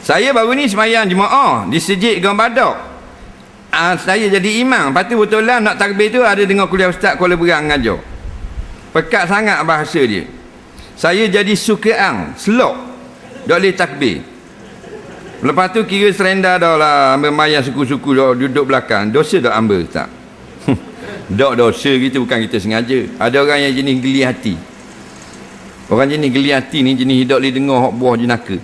Saya baru ni semayang jemaah di Sejid Gang Badak. Ah, saya jadi imam. Lepas tu betul lah nak takbir tu ada dengar kuliah ustaz Kuala Berang ngajar. Pekat sangat bahasa dia. Saya jadi sukaan, selok. Tak boleh takbir. Lepas tu kira serenda dah lah ambil mayang suku-suku duduk belakang. Dosa tak ambil tak? tak dosa gitu bukan kita sengaja. Ada orang yang jenis geli hati. Orang jenis geli hati ni jenis hidup boleh dengar hak buah jenaka.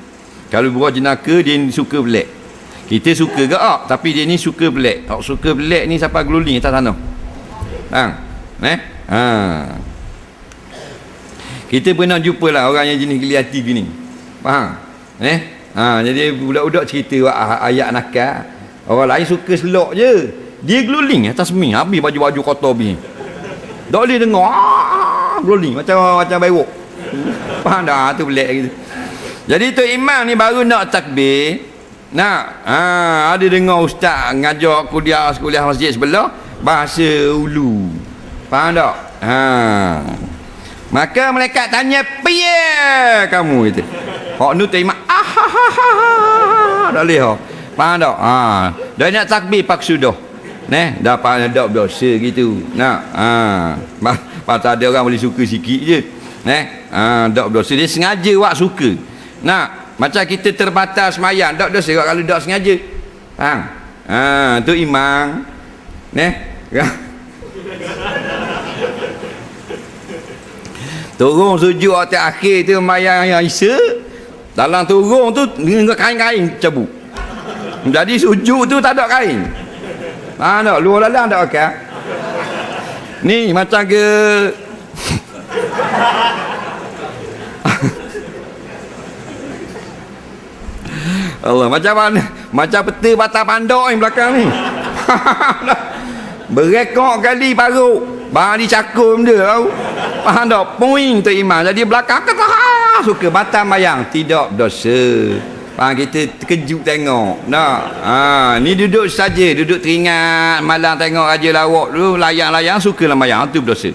Kalau buah jenaka dia ni suka belak. Kita suka ke tak? Tapi dia ni suka belak. Hak suka belak ni siapa geluling atas sana. Hang. Eh? Ha. Kita pernah jumpa lah orang yang jenis geli hati gini. Faham? Eh? Ha, jadi budak-budak cerita ayat nakal. Orang lain suka selok je. Dia geluling atas mi. Habis baju-baju kotor ni. Tak boleh dengar. Ah, geluling. Macam macam baywok. Faham dah? Tu belak gitu. Jadi tu imam ni baru nak takbir. Nak. Ha, ada dengar ustaz ngajar kuliah kuliah masjid sebelah. Bahasa ulu. Faham tak? Ha. Maka mereka tanya, "Piye kamu itu?" Hak nu terima ah ha ha ha. Dah leh ha. Faham tak? Ha. Dah nak takbir pak sudah. Neh, dah pak dak dosa gitu. Nak. Ha. Pasal ada orang boleh suka sikit je. Neh. Ha, dak dosa dia sengaja wak suka. Nak. Macam kita terbatas semayang, dak dosa kalau dak sengaja. Faham? Ha, tu imam. Neh. Turun sujud atas akhir tu mayang yang isa. Dalam turun tu dengan kain-kain cabut. Jadi sujud tu tak ada kain. Ha tak luar dalam tak okey. Ni macam ke Allah macam mana? Macam peta batal pandok ni belakang ni. Berekok kali baru. Bahan dicakum dia tau. Faham tak? Poin tu imam. Jadi belakang kata suka batal mayang. Tidak dosa. Faham kita terkejut tengok. Nak. Ha, ni duduk saja, duduk teringat malam tengok raja lawak dulu layang-layang sukalah mayang tu berdosa.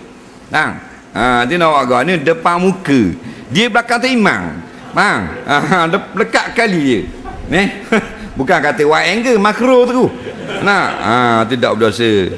Ha. Ha, dia nak agak ni depan muka. Dia belakang tu imam. Faham? Ha, lekat kali dia. Ni. Bukan kata wide angle makro tu. Nah, ha, tidak berdosa.